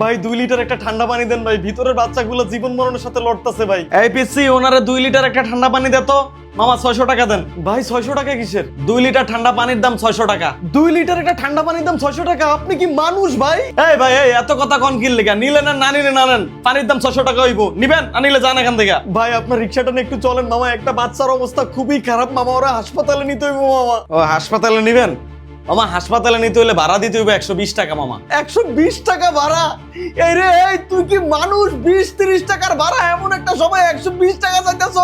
ভাই দুই লিটার একটা ঠান্ডা পানি দেন ভাই। ভিতরের বাচ্চাগুলো জীবন মরণের সাথে লড়তেছে ভাই। এই পিসি ওনারে দুই লিটার একটা ঠান্ডা পানি দে তো। মামা ছয়শো টাকা দেন। ভাই ছয়শো টাকা কিসের? দুই লিটার ঠান্ডা পানির দাম ছয়শো টাকা। দুই লিটার একটা ঠান্ডা পানির দাম ছয়শো টাকা? আপনি কি মানুষ ভাই? এই ভাই এই এত কথা কন কিনলে কেন নিলে না না নিলে না নেন। পানির দাম ছয়শো টাকা হইব। নিবেন না নিলে যান এখান থেকে। ভাই আপনার রিক্সাটা নিয়ে একটু চলেন মামা। একটা বাচ্চার অবস্থা খুবই খারাপ। মামা ওরা হাসপাতালে নিতে হইব মামা। ও হাসপাতালে নিবেন? মামা হাসপাতালে নিতে হলে ভাড়া দিতে হইবে একশো বিশ টাকা মামা। একশো বিশ টাকা ভাড়া? এই রে এই তুই কি মানুষ? বিশ তিরিশ টাকার ভাড়া এমন একটা সময় একশো বিশ টাকা চাইতেছ?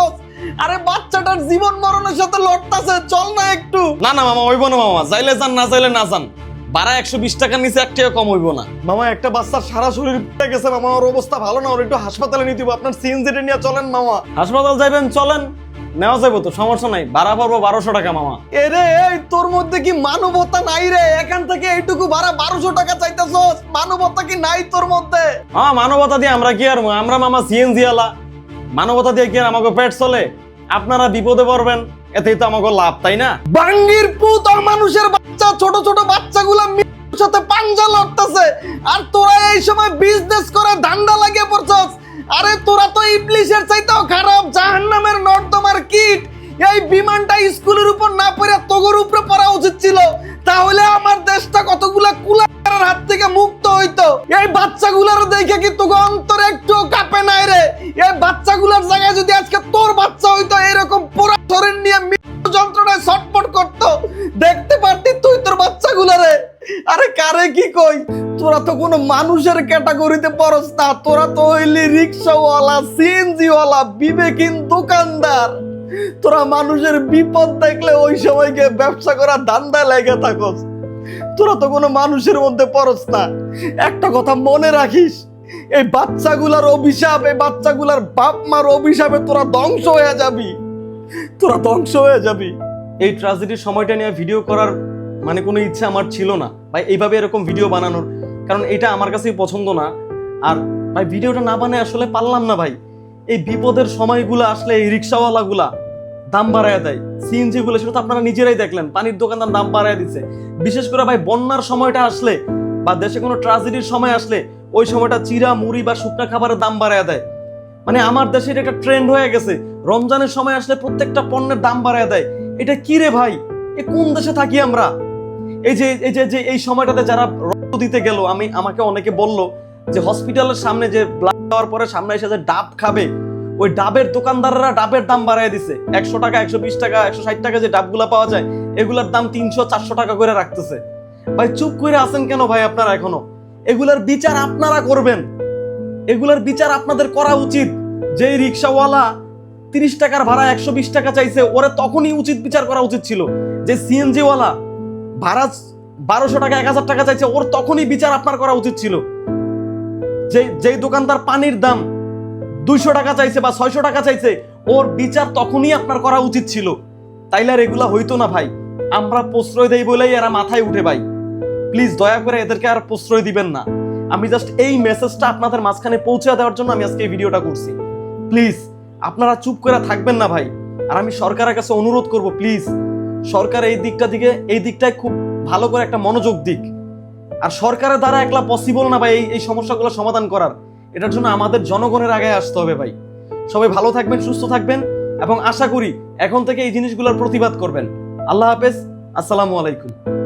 আরে বাচ্চাটার জীবন মরণের সাথে লড়তাছে চল না একটু। না না মামা হইব না মামা। যাইলে যান না যাইলে না যান। ভাড়া একশো বিশ টাকার নিচে এক টাকা কম হইব না। মামা একটা বাচ্চার সারা শরীর ফুটে গেছে মামা ওর অবস্থা ভালো না ওর একটু হাসপাতালে নিতে হবে আপনার সিএনজিটা নিয়ে চলেন মামা। হাসপাতাল যাইবেন চলেন। নেওয়া যাব তো সমস্যা নাই। ভাড়া পাবো বারোশো টাকা মামা। এরে তোর মধ্যে কি মানবতা নাই রে? এখান থেকে এইটুকু ভাড়া বারোশো টাকা চাইতেছস? মানবতা কি নাই তোর মধ্যে? হ্যাঁ মানবতা দিয়ে আমরা কি আর আমরা মামা সিএনজি আলা। মানবতা দিয়ে কি আর আমাকে পেট চলে? আপনারা বিপদে পড়বেন এতেই তো আমাকে লাভ তাই না? বাঙ্গির পুত আর মানুষের বাচ্চা ছোট ছোট বাচ্চাগুলা সাথে পাঞ্জা লড়তেছে। আর তোরা এই সময় বিজনেস করে ধান্দা লাগিয়ে পড়ছস। আরে তোরা তো ইবলিশের চাইতেও খারাপ, জাহান্নামের নর্দমার কিট। এই বিমানটা স্কুলের উপর না পড়ে তোগর উপরে পড়া উচিত ছিল। তাহলে আমার দেশটা কতগুলা কুলার হাত থেকে মুক্ত হইতো। এই বাচ্চাগুলার দেখে কি তোকে অন্তরে একটু কাঁপে নাই রে? এই বাচ্চাগুলার জায়গায় যদি আজকে তোর বাচ্চা হইতো তোরা তো কোনো মানুষের ক্যাটাগরিতে পড়স না। তোরা তো হইলি রিক্সাওয়ালা, সিএনজিওয়ালা, বিবেকহীন দোকানদার। তোরা মানুষের বিপদ দেখলে ওই সময়কে ব্যবসা করা ধান্দা লেগে থাকস। তোরা তো কোনো মানুষের মধ্যে পড়স না। একটা কথা মনে রাখিস, এই বাচ্চাগুলার অভিশাপ, এই বাচ্চাগুলার বাপ মার অভিশাপে তোরা ধ্বংস হয়ে যাবি। তোরা ধ্বংস হয়ে যাবি। এই ট্রাজেডির সময়টা নিয়ে ভিডিও করার মানে কোনো ইচ্ছা আমার ছিল না। ভাই, এইভাবে এরকম ভিডিও বানানোর। কারণ এটা আমার কাছেই পছন্দ না। আর ভাই, ভিডিওটা না বানায় আসলে পারলাম না ভাই। এই বিপদের সময়গুলো আসলে এই রিক্সাওয়ালাগুলা দাম বাড়ায় দেয়। সিএনজি গুলো সেটা তো আপনারা নিজেরাই দেখলেন। পানির দোকানদার দাম বাড়ায় দিচ্ছে বিশেষ করে ভাই, বন্যার সময়টা আসলে বা দেশে কোনো ট্রাজেডির সময় আসলে ওই সময়টা চিরা, মুড়ি বা শুকনা খাবারের দাম বাড়ায় দেয়। মানে আমার দেশে এটা একটা ট্রেন্ড হয়ে গেছে। রমজানের সময় আসলে প্রত্যেকটা পণ্যের দাম বাড়ায় দেয়। এটা কি রে ভাই? এ কোন দেশে থাকি আমরা? এই যে এই যে এই সময়টাতে যারা রক্ত দিতে গেল, আমি, আমাকে অনেকে বলল যে হসপিটালের সামনে যে ব্লাড দেওয়ার পরে সামনে এসে যে ডাব খাবে, ওই ডাবের দোকানদাররা ডাবের দাম বাড়ায় দিছে। একশো টাকা, একশো বিশ টাকা, একশো ষাট টাকা যে ডাবগুলা পাওয়া যায়, এগুলার দাম তিনশো, চারশো টাকা করে রাখতেছে। ভাই, চুপ করে আছেন কেন ভাই আপনারা এখনও? এগুলার বিচার আপনারা করবেন। এগুলার বিচার আপনাদের করা উচিত। যে রিক্সাওয়ালা তিরিশ টাকার ভাড়া একশো বিশ টাকা চাইছে, ওরে তখনই উচিত বিচার করা উচিত ছিল। যে সিএনজি ওয়ালা ভাড়া বারোশো টাকা, এক হাজার টাকা চাইছে, ওর তখনই বিচার আপনার করা উচিত ছিল। যে যেই দোকানদার পানির দাম দুইশো টাকা চাইছে বা ছয়শো টাকা চাইছে, ওর বিচার তখনই আপনার করা উচিত ছিল। তাইলে আর এগুলা হইতো না ভাই। আমরা প্রশ্রয় দেই বলেই এরা মাথায় উঠে ভাই। প্লিজ দয়া করে এদেরকে আর প্রশ্রয় দিবেন না। আমি জাস্ট এই মেসেজটা আপনাদের মাঝখানে পৌঁছে দেওয়ার জন্য আমি আজকে এই ভিডিওটা করছি। প্লিজ, আপনারা চুপ করে থাকবেন না ভাই। আর আমি সরকারের কাছে অনুরোধ করব, প্লিজ। সরকার এই দিকটা দিকে, এই দিকটায় খুব ভালো করে একটা মনোযোগ দিক। আর সরকারের দ্বারা একলা পসিবল না ভাই এই এই সমস্যাগুলো সমাধান করার। এটার জন্য আমাদের জনগণের আগে আসতে হবে ভাই। সবাই ভালো থাকবেন, সুস্থ থাকবেন এবং আশা করি এখন থেকে এই জিনিসগুলোর প্রতিবাদ করবেন। আল্লাহ হাফেজ, আসসালামু আলাইকুম।